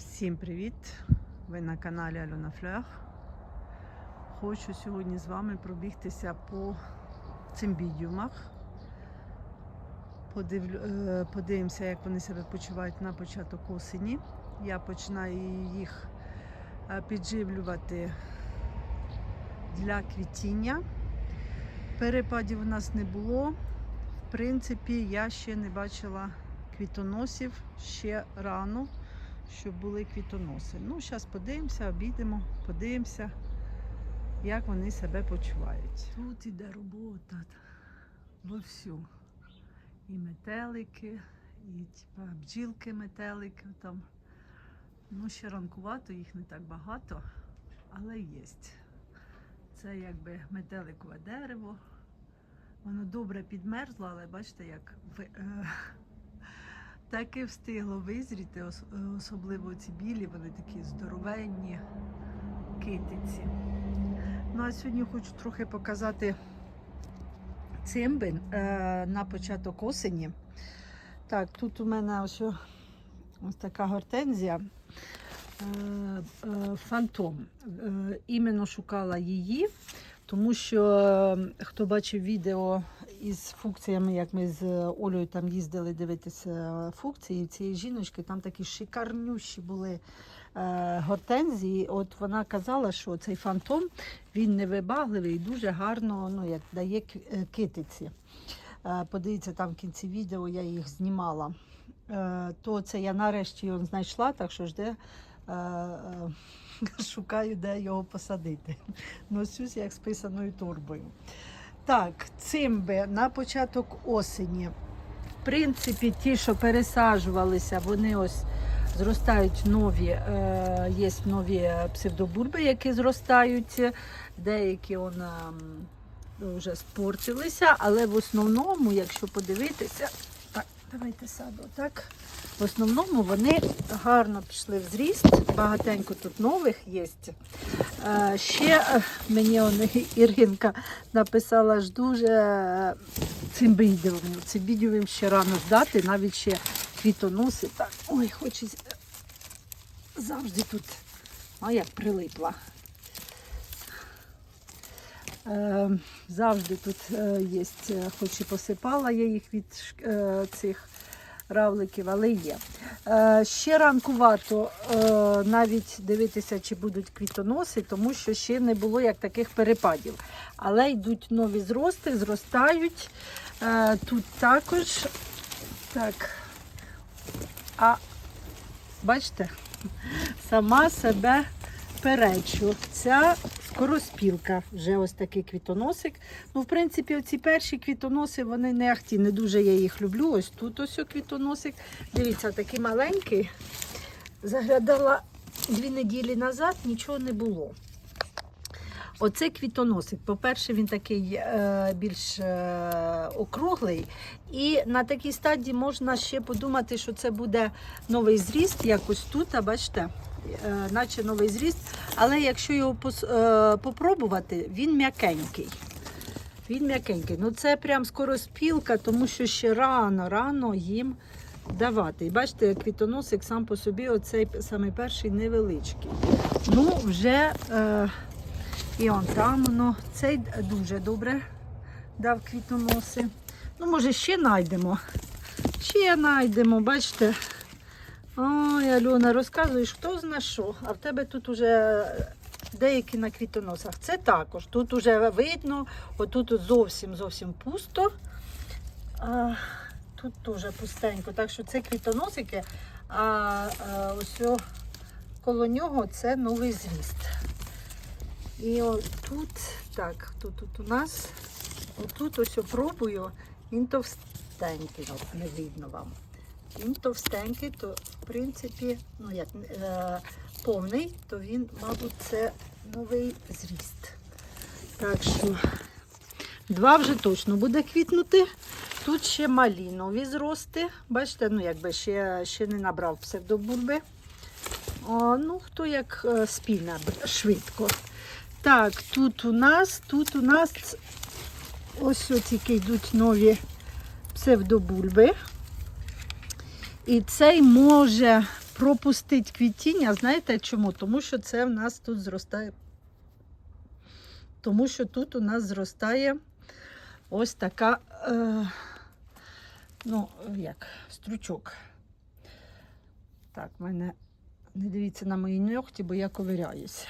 Всім привіт! Ви на каналі Альона Флер. Хочу сьогодні з вами пробігтися по цимбідіумах. Подивлю, е, подивимося, як вони себе почувають на початок осені. Я починаю їх е, підживлювати для квітіння. Перепадів у нас не було. В принципі, я ще не бачила квітоносів ще рано щоб були квітоноси. Ну, зараз подивимося, обійдемо, подивимося, як вони себе почувають. Тут іде робота вовсю. І метелики, і типа, бджілки метелики там. Ну, ще ранкувато, їх не так багато, але є. Це якби метеликове дерево. Воно добре підмерзло, але бачите, як таки встигло визріти, особливо ці білі, вони такі здоровенні китиці. Ну а сьогодні хочу трохи показати цимбин е, на початок осені. Так, тут у мене ось, ось така гортензія. е, е, Фантом. Е, Іменно шукала її, тому що хто бачив відео із функціями, як ми з Олею там їздили дивитися функції цієї жіночки, там такі шикарнющі були е, гортензії. От вона казала, що цей фантом він невибагливий і дуже гарно ну, як дає е, китиці. Е, подивіться, там в кінці відео я їх знімала. То це я нарешті його знайшла, так що жде. Шукаю, де його посадити. Носюсь як з писаною торбою. Так, цимби на початок осені. В принципі, ті, що пересаджувалися, вони ось зростають нові. Е, є нові псевдобурби, які зростають. Деякі он, ем, вже спортилися, але в основному, якщо подивитися, давайте саду, так. В основному вони гарно пішли в зріст, багатенько тут нових є. Е, Ще е, мені он, Іринка написала ж дуже е, цимбідіумів. Цимбідіумів ще рано здати, навіть ще квітоноси. Так, ой, хочеться завжди тут, а як прилипла. Е, завжди тут е, є, е, хоч і посипала я їх від цих равликів, але є. Ще ранкувато навіть дивитися, чи будуть квітоноси, тому що ще не було як таких перепадів. Але йдуть нові зрости, зростають. Тут також. Так. А бачите, сама себе перечу. Ця скороспілка, вже ось такий квітоносик. Ну, в принципі, оці перші квітоноси, вони не ахті, не дуже я їх люблю. Ось тут ось квітоносик. Дивіться, такий маленький. Заглядала дві неділі назад, нічого не було. Оце квітоносик. По-перше, він такий е, більш е, округлий. І на такій стадії можна ще подумати, що це буде новий зріст, якось тут, а бачите, наче новий зріст. Але якщо його е, попробувати, він м'якенький. Він м'якенький. Ну це прям скороспілка, тому що ще рано, рано їм давати. І бачите, квітоносик сам по собі, оцей самий перший невеличкий. Ну, вже. Е, і он там воно. Цей дуже добре дав квітоноси. Ну, може, ще знайдемо. Ще знайдемо, бачите. Ой, Альона, розказуєш, хто зна що, а в тебе тут уже деякі на квітоносах. Це також. Тут уже видно, отут зовсім зовсім пусто. А, тут дуже пустенько. Так що це квітоносики, а, а ось о, коло нього це новий зріст. І отут, так, тут, тут у нас, отут ось я пробую, він товстенький, не видно вам. Він товстенький, то в принципі, ну як е, повний, то він, мабуть, це новий зріст. Так що два вже точно буде квітнути. Тут ще малінові зрости. Бачите, ну якби ще, ще не набрав псевдобульби. О, ну, хто як е, спільна швидко. Так, тут у нас, тут у нас ось тільки йдуть нові псевдобульби. І цей може пропустити квітіння. Знаєте чому? Тому що це в нас тут зростає. Тому що тут у нас зростає ось така, е, ну, як, стручок. Так, мене не дивіться на мої ногті, бо я ковиряюся.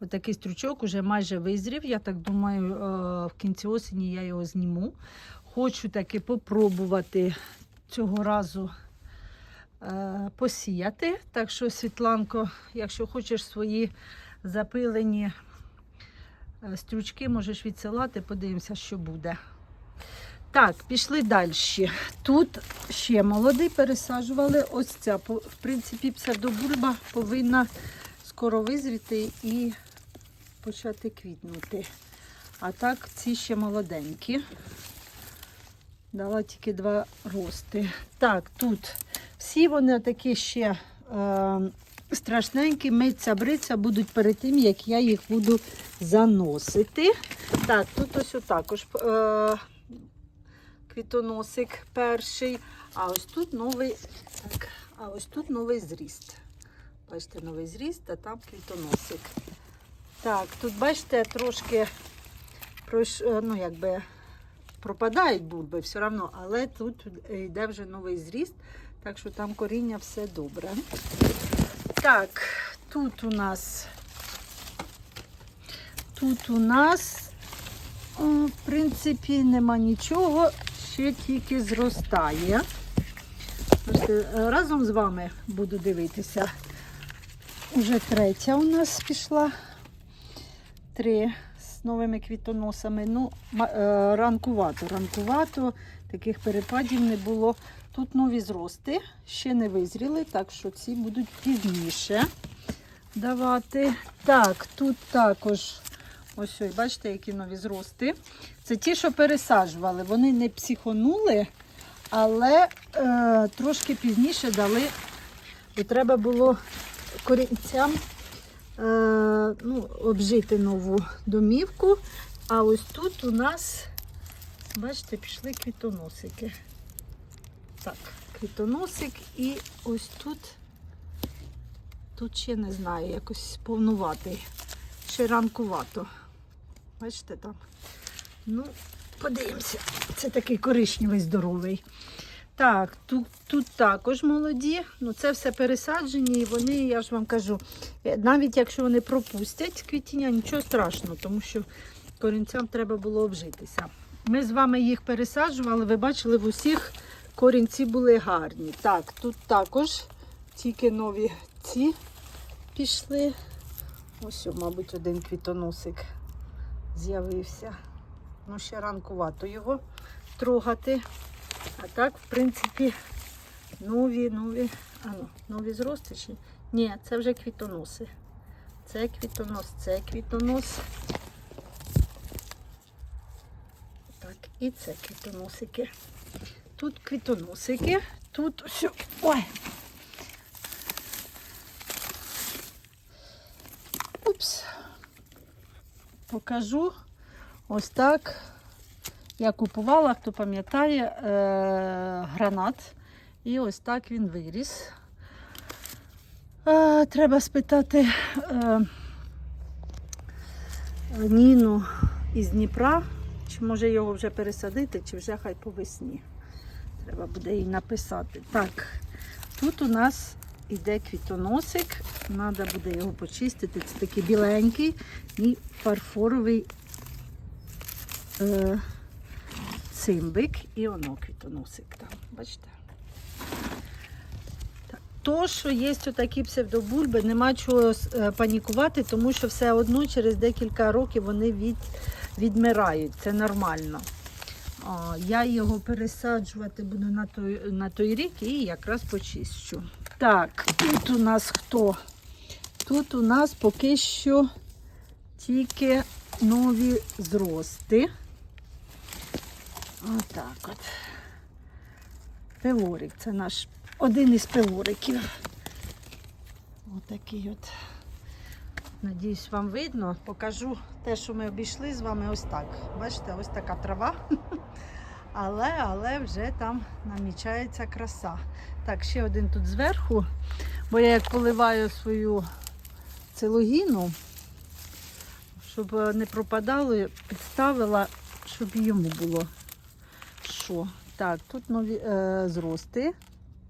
Ось такий стручок уже майже визрів. Я так думаю, е, в кінці осені я його зніму. Хочу таки попробувати цього разу посіяти. Так що, Світланко, якщо хочеш свої запилені е, стручки, можеш відсилати, подивимося, що буде. Так, пішли далі. Тут ще молодий пересаджували. Ось ця, в принципі, псевдобульба повинна скоро визріти і почати квітнути. А так, ці ще молоденькі. Дала тільки два рости. Так, тут всі вони такі ще е, страшненькі, миться, бриться будуть перед тим, як я їх буду заносити. Так, тут ось також е, квітоносик перший. А ось тут новий, так, а ось тут новий зріст. Бачите, новий зріст, а там квітоносик. Так, тут бачите, трошки е, ну, якби, пропадають бульби все одно, але тут йде вже новий зріст, так що там коріння все добре. Так, тут у нас тут у нас, в принципі, нема нічого, ще тільки зростає. Е, Разом з вами буду дивитися. Уже третя у нас пішла. Три новими квітоносами. Ну, е, ранкувато, ранкувато, таких перепадів не було. Тут нові зрости, ще не визріли, так що ці будуть пізніше давати. Так, тут також, ось, ось бачите, які нові зрости. Це ті, що пересаджували. Вони не психонули, але е, трошки пізніше дали, бо треба було корінцям ну, обжити нову домівку. А ось тут у нас, бачите, пішли квітоносики. Так, квітоносик і ось тут, тут ще не знаю, якось повнуватий, ще ранкувато. Бачите там? Ну, подивимося. Це такий коричневий здоровий. Так, тут, тут також молоді. Ну, це все пересаджені, і вони, я ж вам кажу, е, навіть якщо вони пропустять квітіння, нічого страшного, тому що корінцям треба було обжитися. Ми з вами їх пересаджували, ви бачили, в усіх корінці були гарні. Так, тут також тільки нові ці пішли. Ось, мабуть, один квітоносик з'явився. Ну, ще ранкувато його трогати. А так, в принципі, нові, нові, а ну, нові зрости чи? Ні, це вже квітоноси. Це квітонос, це квітонос. Так, і це квітоносики. Тут квітоносики, тут все. Ой. Упс. Покажу. Ось так. Я купувала, хто пам'ятає, е, гранат. І ось так він виріс. Е, треба спитати е, Ніну із Дніпра, чи може його вже пересадити, чи вже хай по весні. Треба буде їй написати. Так, тут у нас іде квітоносик. Треба буде його почистити. Це такий біленький і фарфоровий. Е, цимбик і воно квітоносик там. Бачите? Так. То, що є отакі псевдобульби, нема чого е, панікувати, тому що все одно через декілька років вони від, відмирають. Це нормально. Я його пересаджувати буду на той, на той рік і якраз почищу. Так, тут у нас хто? Тут у нас поки що тільки нові зрости. Отак от. Пилорик. Це наш один із пилориків. Отакий от. Надіюсь, вам видно. Покажу те, що ми обійшли з вами ось так. Бачите, ось така трава. Але, але вже там намічається краса. Так, ще один тут зверху, бо я як поливаю свою целогіну, щоб е, не пропадало, підставила, щоб йому було. Що? Так, тут нові е, зрости.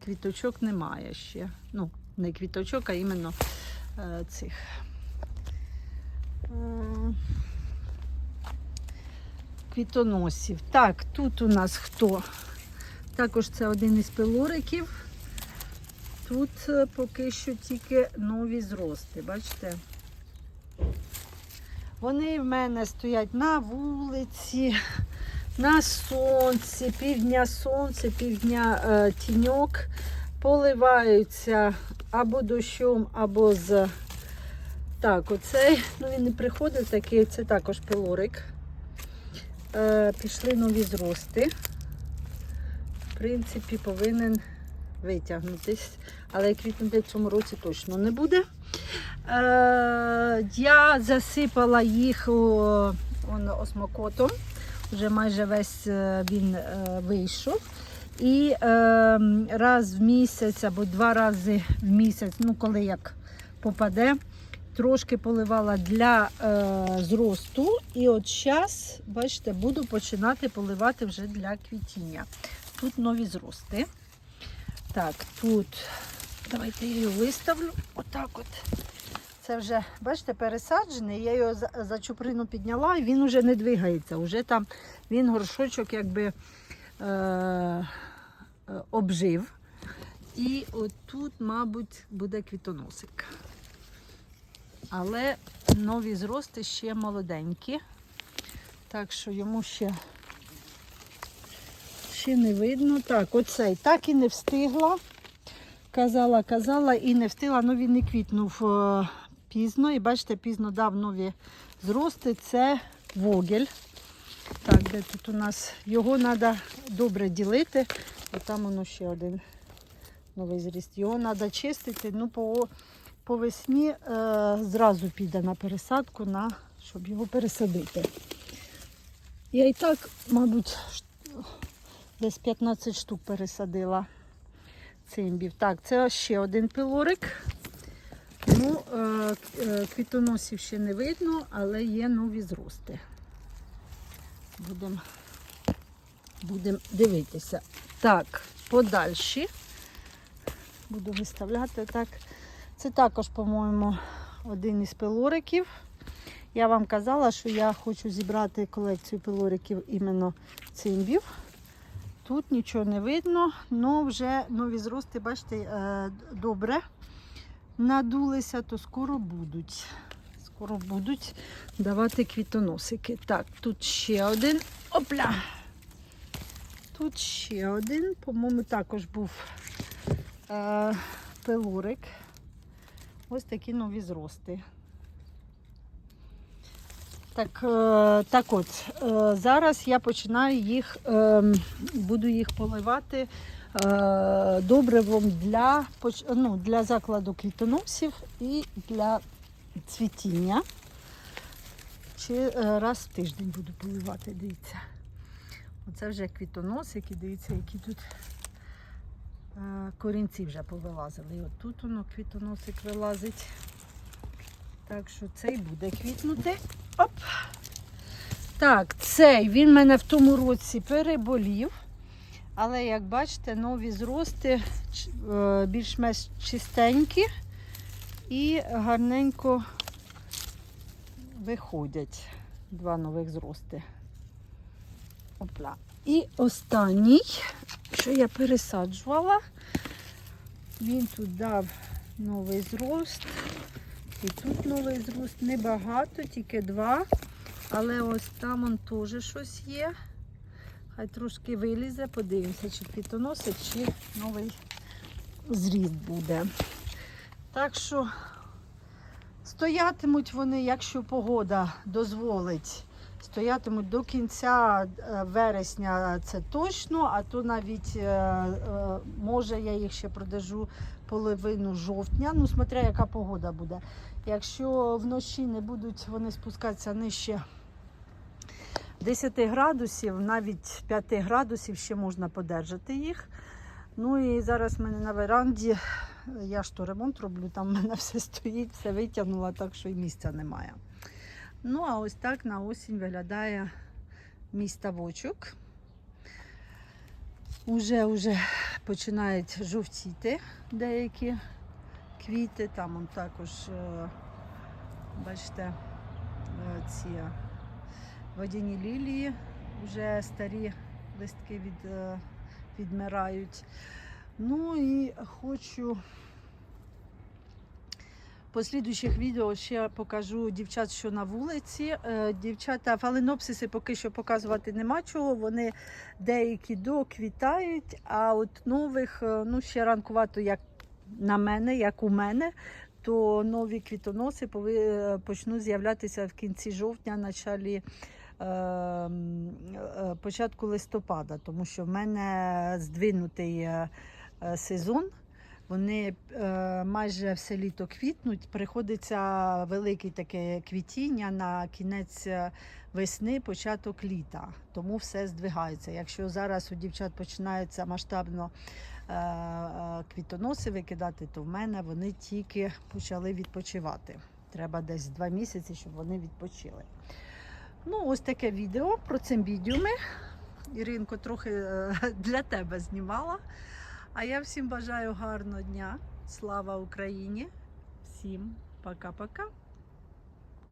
Квіточок немає ще. Ну, не квіточок, а іменно е, цих. Е, квітоносів. Так, тут у нас хто? Також це один із пилориків. Тут е, поки що тільки нові зрости, бачите? Вони в мене стоять на вулиці, на сонці, півдня сонце, півдня е, тіньок, поливаються або дощом, або з. Так, оцей, ну він не приходив такий, це також пилорик. Е, пішли нові зрости. В принципі, повинен витягнутись, але квітнути в цьому році точно не буде. Е, я засипала їх о, он, осмокотом. Вже майже весь е, він е, вийшов. І е, раз в місяць або два рази в місяць, ну коли як попаде, трошки поливала для е, зросту. І от зараз, бачите, буду починати поливати вже для квітіння. Тут нові зрости. Так, тут, давайте я його виставлю. Отак от. Це вже, бачите, пересаджений. Я його за, чуприну підняла і він вже не двигається. Уже там він горшочок якби е, е, обжив. І отут, мабуть, буде квітоносик. Але нові зрости ще молоденькі. Так що йому ще, ще не видно. Так, оцей так і не встигла. Казала, казала і не встигла, ну він не квітнув е, пізно. І бачите, пізно дав нові зрости. Це вогель. Так, де тут у нас його треба добре ділити. О, там воно ще один новий зріст. Його треба чистити. Ну, по, по весні е, зразу піде на пересадку, на, щоб його пересадити. Я і так, мабуть, десь 15 штук пересадила цимбів. Так, це ще один пилорик. Ну, е, е, квітоносів ще не видно, але є нові зрости. Будемо будем дивитися. Так, подальші. Буду виставляти так. Це також, по-моєму, один із пилориків. Я вам казала, що я хочу зібрати колекцію пилориків іменно цимбів. Тут нічого не видно, але вже нові зрости, бачите, е, добре надулися, то скоро будуть. Скоро будуть давати квітоносики. Так, тут ще один. Опля! Тут ще один, по-моєму, також був е, пилорик. Ось такі нові зрости. Так, е, так от, е, зараз я починаю їх, е, буду їх поливати добривом для, ну, для закладу квітоносів і для цвітіння. Чи е, раз в тиждень буду поливати, дивіться. Оце вже квітоносики, дивіться, які тут е, корінці вже повилазили. І от тут воно квітоносик вилазить. Так що цей буде квітнути. Оп. Так, цей він мене в тому році переболів. Але як бачите, нові зрости е, більш-менш чистенькі і гарненько виходять. Два нових зрости. Опла. І останній, що я пересаджувала, він тут дав новий зрост. І тут новий зрост небагато, тільки два. Але ось там он теж щось є. Хай трошки вилізе, подивимося, чи квітоносить, чи новий зріст буде. Так що стоятимуть вони, якщо погода дозволить. Стоятимуть до кінця е, вересня, це точно, а то навіть е, е, може я їх ще продержу половину жовтня, ну смотря яка погода буде. Якщо вночі не будуть вони спускатися нижче 10 градусів, навіть 5 градусів ще можна подержати їх. Ну і зараз в мене на веранді, я ж то ремонт роблю, там в мене все стоїть, все витягнула, так що і місця немає. Ну, а ось так на осінь виглядає мій ставочок. Уже, уже починають жовтіти деякі квіти. Там он також, е, бачите, е, ці водяні лілії, вже старі листки від, е, відмирають. Ну і хочу по слідуючих відео ще покажу дівчат, що на вулиці. Е, Дівчата фаленопсиси поки що показувати нема чого. Вони деякі доквітають, а от нових, е, ну ще ранкувато, як на мене, як у мене, то нові квітоноси почнуть з'являтися в кінці жовтня, началі. Е, м, е, Початку листопада, тому що в мене здвинутий е, е, сезон. Вони майже все літо квітнуть. Приходиться велике таке квітіння на кінець весни, початок літа. Тому все здвигається. Якщо зараз у дівчат починаються масштабно квітоноси викидати, то в мене вони тільки почали відпочивати. Треба десь два місяці, щоб вони відпочили. Ну, ось таке відео про цимбідіуми. Іринко трохи е, для тебе знімала. А я всім бажаю гарного дня. Слава Україні! Всім пока-пока!